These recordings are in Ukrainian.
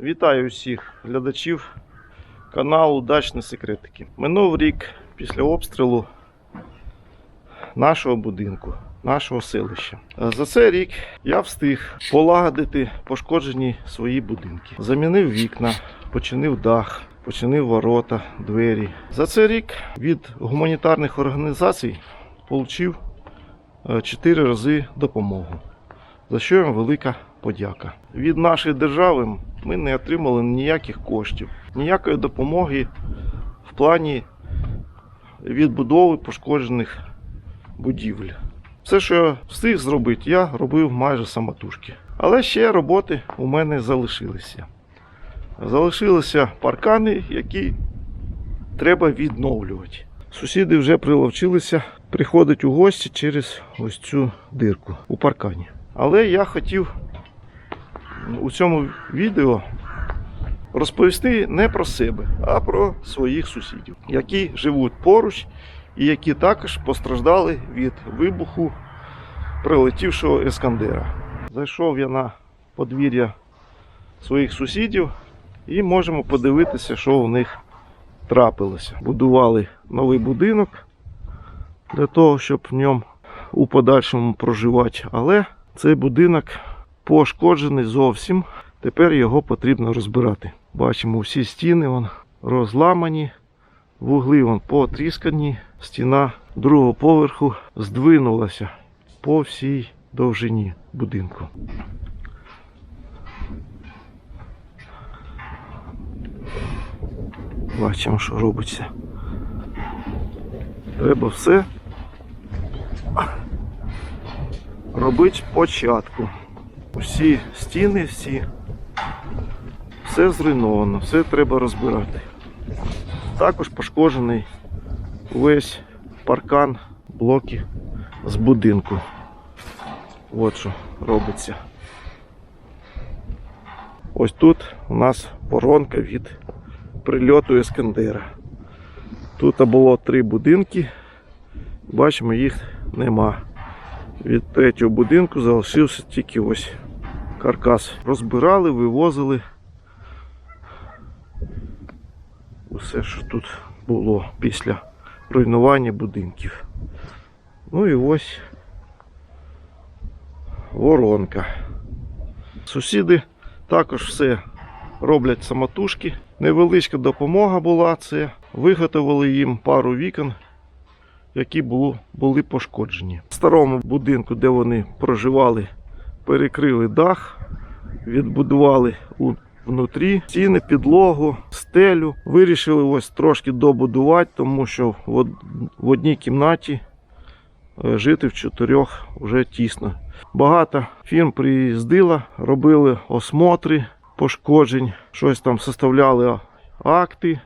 Вітаю усіх глядачів каналу Дачні Секретики. Минув рік після обстрілу нашого будинку, нашого селища. Е, За цей рік я встиг полагодити пошкоджені свої будинки. Замінив вікна, починив дах, починив ворота, двері. За цей рік від гуманітарних організацій отримав 4 рази допомогу. За що їм велика подяка. Від нашої держави ми не отримали ніяких коштів, ніякої допомоги в плані відбудови пошкоджених будівель. Все, що я встиг зробити, я робив майже самотужки. Але ще роботи у мене залишилися. Залишилися паркани, які треба відновлювати. Сусіди вже приловчилися приходити у гості через ось цю дирку у паркані. Але я хотів у цьому відео розповісти не про себе, а про своїх сусідів, які живуть поруч і які також постраждали від вибуху прилетівшого Ескандера. Зайшов я на подвір'я своїх сусідів і можемо подивитися, що у них трапилося. Будували новий будинок для того, щоб в ньому у подальшому проживати. Але цей будинок пошкоджений зовсім. Тепер його потрібно розбирати. Бачимо, всі стіни вон розламані, вугли вон потріскані, стіна другого поверху здвинулася по всій довжині будинку. Бачимо, що робиться. Треба все робити спочатку. Усі стіни, всі, все зруйновано, все треба розбирати. Також пошкоджений весь паркан, блоки з будинку. От що робиться. Ось тут у нас воронка від прильоту Ескандера. Тут було три будинки. Бачимо, їх нема. Від третього будинку залишився тільки ось каркас. Розбирали, вивозили. Усе, що тут було після руйнування будинків. Ну і ось воронка. Сусіди також все роблять самотужки. Невеличка допомога була це. Виготовили їм пару вікон, які були пошкоджені. В старому будинку, де вони проживали, перекрили дах, відбудували у внутрі стіни, підлогу, стелю. Вирішили ось трошки добудувати, тому що в одній кімнаті е, жити в чотирьох вже тісно. Багато фірм приїздило, робили осмотри пошкоджень, щось там составляли акти,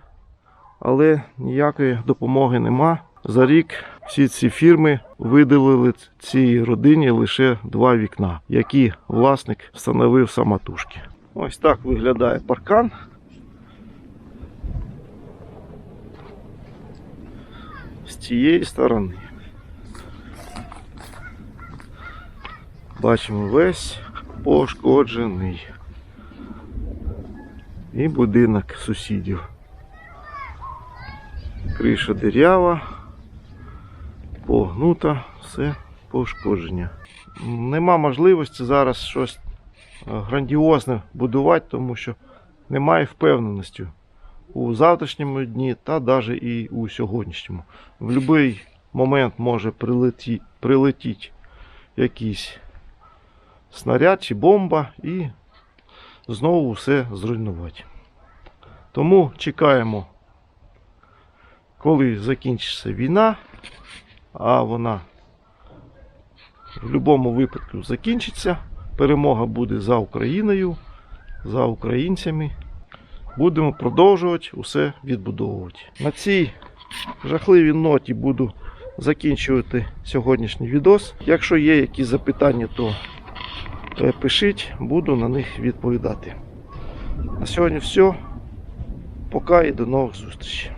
але ніякої допомоги нема. За рік всі ці фірми видалили цій родині лише два вікна, які власник встановив самотужки. Ось так виглядає паркан. З цієї сторони. Бачимо весь пошкоджений. І будинок сусідів. Криша дирява, погнута, все пошкодження. Нема можливості зараз щось е, грандіозне будувати, тому що немає впевненості у завтрашньому дні та навіть і у сьогоднішньому. В будь-який момент може прилеті, прилетіти якийсь снаряд чи бомба і знову все зруйнувати. Тому чекаємо, коли закінчиться війна, а вона в будь-якому випадку закінчиться. Перемога буде за Україною, за українцями. Будемо продовжувати усе відбудовувати. На цій жахливій ноті буду закінчувати сьогоднішній відос. Якщо є якісь запитання, то е, пишіть, буду на них відповідати. На сьогодні все. Пока і до нових зустрічей.